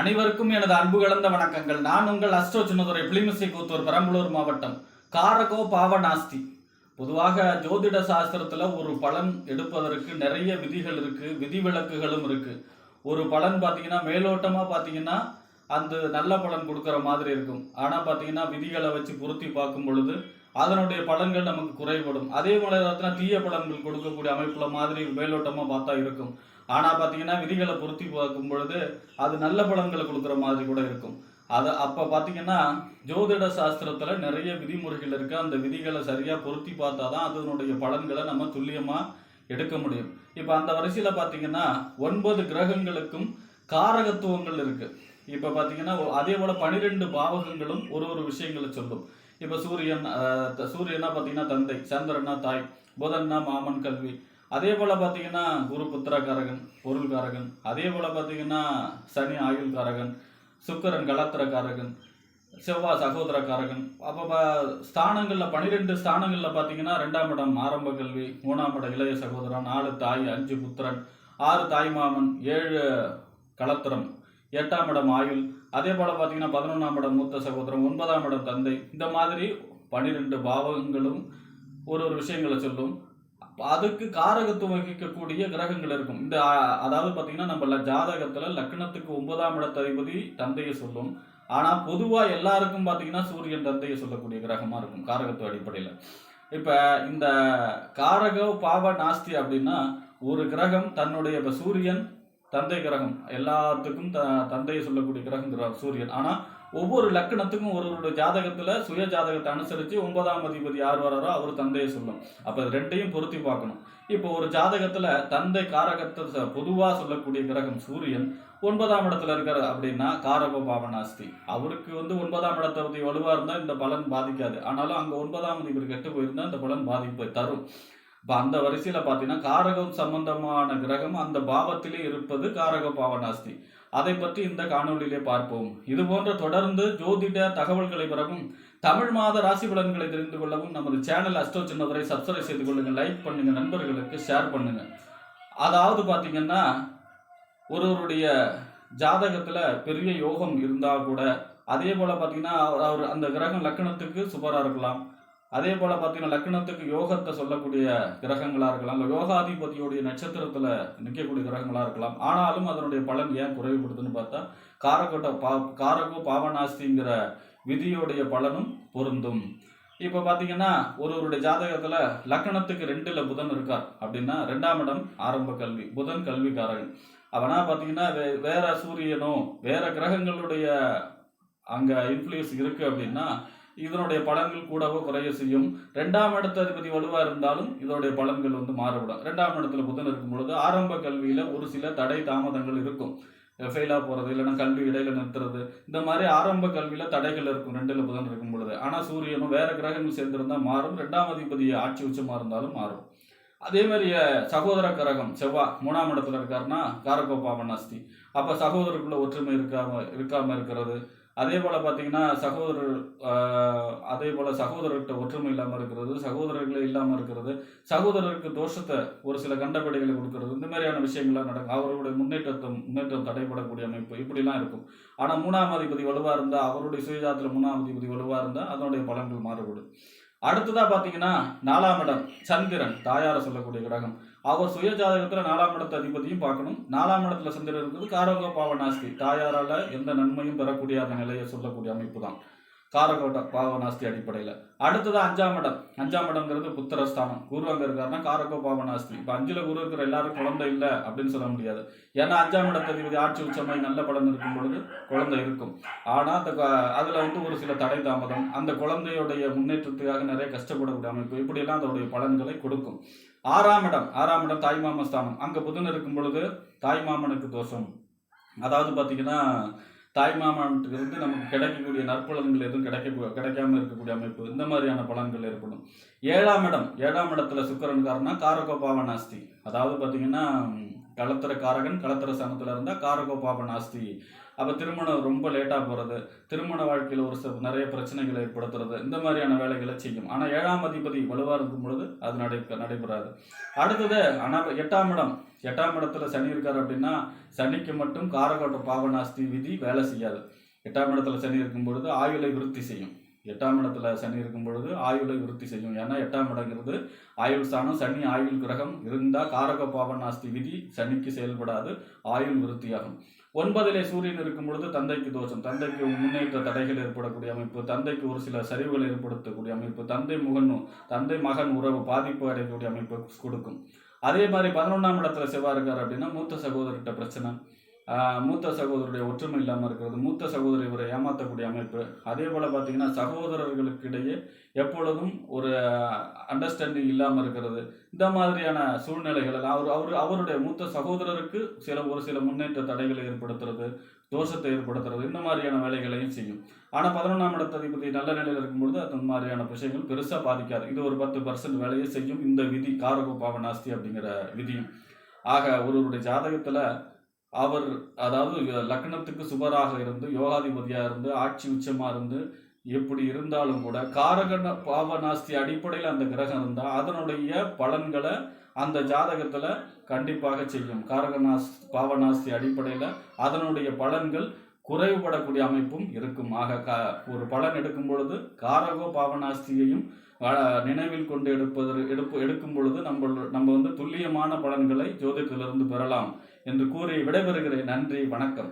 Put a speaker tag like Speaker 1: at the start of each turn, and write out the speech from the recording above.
Speaker 1: அனைவருக்கும் எனது அன்பு கலந்த வணக்கங்கள். நான் உங்கள் அஸ்ட்ரோ சின்னதுரை பிளிமிசை கூத்தூர் பெரம்பலூர் மாவட்டம். காரகோ பாவநாஸ்தி. பொதுவாக ஜோதிட சாஸ்திரத்தில் ஒரு பலன் எடுப்பதற்கு நிறைய விதிகள் இருக்குது விதிவிலக்குகளும் இருக்குது ஒரு பலன் பார்த்தீங்கன்னா மேலோட்டமாக பார்த்தீங்கன்னா அந்த நல்ல பலன் கொடுக்குற மாதிரி இருக்கும். ஆனால் பார்த்தீங்கன்னா விதிகளை வச்சு பொருத்தி பார்க்கும் பொழுது அதனுடைய பலன்கள் நமக்கு குறைபடும். அதே போல பார்த்தீங்கன்னா தீய பலன்கள் கொடுக்கக்கூடிய அமைப்புல மாதிரி மேலோட்டமாக பார்த்தா இருக்கும். ஆனால் பார்த்தீங்கன்னா விதிகளை பொருத்தி பார்க்கும் பொழுது அது நல்ல பலன்களை கொடுக்குற மாதிரி கூட இருக்கும். அதை அப்போ பார்த்தீங்கன்னா ஜோதிட சாஸ்திரத்தில் நிறைய விதிமுறைகள் இருக்குது அந்த விதிகளை சரியாக பொருத்தி பார்த்தா தான் அதனுடைய பலன்களை நம்ம துல்லியமாக எடுக்க முடியும். இப்போ அந்த வரிசையில் பார்த்தீங்கன்னா ஒன்பது கிரகங்களுக்கும் காரகத்துவங்கள் இருக்குது இப்போ பார்த்தீங்கன்னா அதே போல் பனிரெண்டு பாவகங்களும் ஒரு ஒரு விஷயங்களை சொல்லும். இப்போ சூரியன் த- சூரியனா பார்த்தீங்கன்னா தந்தை சந்திரனா தாய் புதன்னா மாமன் கல்வி அதே போல் பார்த்தீங்கன்னா குரு புத்திரக்காரகன் பொருள்காரகன். அதே போல் பார்த்தீங்கன்னா சனி ஆயுள்காரகன் சுக்கரன் கலத்திரக்காரகன் செவ்வாய் சகோதரக்காரகன். அப்போ ஸ்தானங்களில் பன்னிரெண்டு பனிரெண்டு பார்த்தீங்கன்னா ரெண்டாம் இடம் ஆரம்ப கல்வி மூணாம் இடம் இளைய சகோதரன் நாலு தாய் அஞ்சு புத்திரன் ஆறு தாய் மாமன் ஏழு கலத்திரம் எட்டாம் இடம் ஆயுள். அதே போல் பார்த்தீங்கன்னா பதினொன்றாம் இடம் மூத்த சகோதரன் ஒன்பதாம் இடம் தந்தை. இந்த மாதிரி பனிரெண்டு பாவகங்களும் ஒரு ஒரு விஷயங்களை சொல்லும். அதுக்கு காரகத்துவம் வகிக்கக்கூடிய கிரகங்கள் இருக்கும். இந்த அதாவது பார்த்தீங்கன்னா நம்ம ல- லக்னத்துக்கு ஒன்பதாம் இடத்ததிபதி தந்தையை சொல்லும். ஆனால் பொதுவாக எல்லாருக்கும் பார்த்தீங்கன்னா சூரியன் தந்தையை சொல்லக்கூடிய கிரகமாக இருக்கும் காரகத்துவ அடிப்படையில். இப்போ இந்த காரக பாவ நாஸ்தி அப்படின்னா ஒரு கிரகம் தன்னுடைய இப்போ சூரியன் தந்தை கிரகம். எல்லாத்துக்கும் த தந்தையை சொல்லக்கூடிய கிரகம் சூரியன். ஆனால் ஒவ்வொரு லக்கணத்துக்கும் ஒரு ஜாதகத்துல சுய ஜாதகத்தை அனுசரிச்சு ஒன்பதாம் அதிபதி யார் வராரோ அவர் தந்தையை சொல்லும். அப்ப ரெண்டையும் பொருத்தி பார்க்கணும். இப்போ ஒரு ஜாதகத்துல தந்தை காரகத்தை பொதுவாக பொதுவா சொல்லக்கூடிய கிரகம் சூரியன் ஒன்பதாம் இடத்துல இருக்கிறார் அப்படின்னா காரக பாவனாஸ்தி அவருக்கு வந்து ஒன்பதாம் இடத்தை வலுவா இருந்தா இந்த பலன் பாதிக்காது. ஆனாலும் அங்க ஒன்பதாம் அதிபதி கெட்டு போயிருந்தா இந்த பலன் பாதிப்பை தரும். இப்போ அந்த வரிசையில் பார்த்தீங்கன்னா காரகம் சம்பந்தமான கிரகம் அந்த பாவத்திலே இருப்பது காரக பாவனாஸ்தி அதை பற்றி இந்த காணொளியிலே பார்ப்போம். இது போன்ற தொடர்ந்து ஜோதிட தகவல்களை பெறவும் தமிழ் மாத ராசி பலன்களை தெரிந்து கொள்ளவும் நமது சேனல் அஸ்டோ சின்னவரை சப்ஸ்கிரைப் செய்து கொள்ளுங்கள் லைக் பண்ணுங்க நண்பர்களுக்கு ஷேர் பண்ணுங்க. அதாவது பார்த்தீங்கன்னா ஒருவருடைய ஜாதகத்தில் பெரிய யோகம் இருந்தால் கூட அதே போல் பார்த்தீங்கன்னா அவர் அவர் அந்த கிரகம் லக்கணத்துக்கு சுபரா இருக்கலாம். அதே போல பார்த்தீங்கன்னா லக்னத்துக்கு யோகத்தை சொல்லக்கூடிய கிரகங்களாக இருக்கலாம். இல்லை யோகாதிபதியுடைய நட்சத்திரத்தில் நிற்கக்கூடிய கிரகங்களாக இருக்கலாம். ஆனாலும் அதனுடைய பலன் ஏன் குறைவுபடுதுன்னு பார்த்தா காரகோட்ட பா காரகோ பாவனாஸ்திங்கிற விதியுடைய பலனும் பொருந்தும். இப்போ பார்த்தீங்கன்னா ஒருவருடைய ஜாதகத்தில் லக்னத்துக்கு ரெண்டில் புதன் இருக்கார் அப்படின்னா ரெண்டாம் இடம் ஆரம்ப கல்வி. புதன் கல்விக்காரகன் அவனா பார்த்தீங்கன்னா வே- வேற சூரியனோ வேற கிரகங்களுடைய அங்கே இன்ஃப்ளூயன்ஸ் இருக்குது அப்படின்னா இதனுடைய பலன்கள் கூடவோ குறைய செய்யும். ரெண்டாம் இடத்து அதிபதி வலுவாக இருந்தாலும் இதனுடைய பலன்கள் வந்து மாறுபடும். ரெண்டாம் இடத்துல புதன் இருக்கும் பொழுது ஆரம்ப கல்வியில் ஒரு சில தடை தாமதங்கள் இருக்கும். ஃபெயிலா போகிறது இல்லைன்னா கல்வி இடையில நிறுத்துறது இந்த மாதிரி ஆரம்ப கல்வியில தடைகள் இருக்கும். ரெண்டுல புதன் இருக்கும் பொழுது. ஆனால் சூரியனும் வேற கிரகங்கள் சேர்ந்திருந்தால் மாறும். ரெண்டாம் அதிபதி ஆட்சி உச்சமாக இருந்தாலும் மாறும். அதே மாதிரி சகோதர கரகம் செவ்வாய் மூணாம் இடத்துல இருக்காருன்னா காரகோபாவன் அஸ்தி அப்போ சகோதரருக்குள்ள ஒற்றுமை இருக்காம இருக்காம இருக்கிறது. அதே போல் பார்த்தீங்கன்னா சகோதரர் அதே போல் சகோதரர்கிட்ட ஒற்றுமை இல்லாமல் இருக்கிறது சகோதரர்களே இல்லாமல் இருக்கிறது சகோதரருக்கு தோஷத்தை ஒரு சில கண்டபடிகளை கொடுக்கறது இந்த மாதிரியான விஷயங்கள்லாம் நடக்கும். அவருடைய முன்னேற்றத்தை முன்னேற்றம் தடைபடக்கூடிய அமைப்பு இப்படிலாம் இருக்கும். ஆனால் மூணாம் அதிபதி வலுவாக இருந்தால் அவருடைய சுயஜாத்தில் மூணாம் அதிபதி வலுவாக இருந்தால் அதனுடைய பலன்கள் மாறுபடும். அடுத்ததா பாத்தீங்கன்னா நாலாம் இடம் சந்திரன் தாயார சொல்லக்கூடிய கிரகம். அவர் சுய ஜாதகத்துல நாலாம் இடத்து அதிபதியும் பார்க்கணும். நாலாம் இடத்துல சந்திரன் இருக்கிறது காரோக பாவநாஸ்தி தாயாரால எந்த நன்மையும் பெறக்கூடிய அந்த நிலையை சொல்லக்கூடிய அமைப்பு தான் காரகோட்டம் பாவநாஸ்தி அடிப்படையில். அடுத்தது அஞ்சாம் இடம். அஞ்சாம் இடம்ங்கிறது புத்திரஸ்தானம். குரு அங்கே இருக்காருன்னா காரகோ பாவநாஸ்தி. இப்போ அஞ்சில் குரு இருக்கிற எல்லாரும் குழந்தை இல்லை அப்படின்னு சொல்ல முடியாது. ஏன்னா அஞ்சாம் இடத்ததிபதி ஆட்சி உச்சமாய் நல்ல பலன் இருக்கும் பொழுது குழந்தை இருக்கும். ஆனால் அந்த அதில் வந்து ஒரு சில தடை தாமதம். அந்த குழந்தையுடைய முன்னேற்றத்துக்காக நிறைய கஷ்டப்படக்கூடிய அமைப்பு. இப்படியெல்லாம் அதோடைய பலன்களை கொடுக்கும். ஆறாம் இடம். ஆறாம் இடம் தாய்மாம ஸ்தானம் அங்கே புதன் இருக்கும் பொழுது தாய்மாமனுக்கு தோஷம். அதாவது பார்த்தீங்கன்னா தாய்மாமனுக்கு வந்து நமக்கு கிடைக்கக்கூடிய நற்பலன்கள் எதுவும் கிடைக்க கிடைக்காம இருக்கக்கூடிய அமைப்பு இந்த மாதிரியான பலன்கள் ஏற்படும். ஏழாம் இடம் ஏழாம் இடத்துல சுக்கரன் காரணம் காரகோ நாஸ்தி. அதாவது பார்த்தீங்கன்னா களத்திர காரகன் களத்திர சனத்தில் இருந்தால் காரகோ பாப நாஸ்தி அப்போ திருமணம் ரொம்ப லேட்டாக போகிறது திருமண வாழ்க்கையில் ஒரு சில நிறைய பிரச்சனைகளை ஏற்படுத்துறது. இந்த மாதிரியான வேலைகளை செய்யும். ஆனால் ஏழாம் அதிபதி வலுவாக இருக்கும் பொழுது அது நடை நடைபெறாது. அடுத்தது ஆனால் எட்டாம் இடம். எட்டாம் இடத்துல சனி இருக்கார் அப்படின்னா சனிக்கு மட்டும் காரகோட்ட பாவநாஸ்தி விதி வேலை செய்யாது. எட்டாம் இடத்துல சனி இருக்கும் பொழுது ஆயுளை விருத்தி செய்யும். எட்டாம் இடத்துல சனி இருக்கும் பொழுது ஆயுளை விருத்தி செய்யும். ஏன்னா எட்டாம் இடங்கிறது ஆயுள் ஸ்தானம் சனி ஆயுள் கிரகம். இருந்தால் காரக பாவநாஸ்தி விதி சனிக்கு செயல்படாது ஆயுள் விருத்தியாகும். ஒன்பதிலே சூரியன் இருக்கும் பொழுது தந்தைக்கு தோஷம். தந்தைக்கு முன்னேற்ற தடைகள் ஏற்படக்கூடிய அமைப்பு தந்தைக்கு ஒரு சில சரிவுகள் ஏற்படுத்தக்கூடிய அமைப்பு தந்தை முகன் தந்தை மகன் உறவு பாதிப்பு அடையக்கூடிய அமைப்பு கொடுக்கும். அதே மாதிரி பதினொன்றாம் இடத்துல செவ்வாய் இருக்கார் அப்படின்னா மூத்த சகோதரர்கிட்ட பிரச்சனை. மூத்த சகோதரருடைய ஒற்றுமை இல்லாமல் இருக்கிறது. மூத்த சகோதரி இவரை ஏமாற்றக்கூடிய அமைப்பு. அதே போல் பார்த்தீங்கன்னா சகோதரர்களுக்கு இடையே எப்பொழுதும் ஒரு அண்டர்ஸ்டாண்டிங் இல்லாமல் இருக்கிறது. இந்த மாதிரியான சூழ்நிலைகள் எல்லாம் அவர் அவர் அவருடைய மூத்த சகோதரருக்கு சில ஒரு சில முன்னேற்ற தடைகளை ஏற்படுத்துறது தோஷத்தை ஏற்படுத்துறது இந்த மாதிரியான வேலைகளையும் செய்யும். ஆனால் பதினொன்றாம் இடத்ததிபதி நல்ல நிலையில் இருக்கும்பொழுது அந்த மாதிரியான விஷயங்கள் பெருசாக பாதிக்காது. இது ஒரு பத்து பர்சன்ட் வேலையை செய்யும். இந்த விதி காரகோ பாவநாஸ்தி அப்படிங்கிற விதியும். ஆக ஒருவருடைய ஜாதகத்தில் அவர் அதாவது லக்னத்துக்கு சுபராக இருந்து யோகாதிபதியாக இருந்து ஆட்சி உச்சமாக இருந்து எப்படி இருந்தாலும் கூட காரக பாவநாஸ்தி அடிப்படையில் அந்த கிரகம் இருந்தால் அதனுடைய பலன்களை அந்த ஜாதகத்தில் கண்டிப்பாக செய்யும். காரகநாஸ் பாவநாஸ்தி அடிப்படையில் அதனுடைய பலன்கள் குறைவுபடக்கூடிய அமைப்பும் இருக்கும். ஆக கா ஒரு பலன் எடுக்கும் பொழுது காரகோ பாவநாஸ்தியையும் நினைவில் கொண்டு எடுப்பது எடுப்பு எடுக்கும் பொழுது நம்ம நம்ம வந்து துல்லியமான பலன்களை ஜோதிடத்திலிருந்து பெறலாம் என்று கூறி விடைபெறுகிறேன். நன்றி வணக்கம்.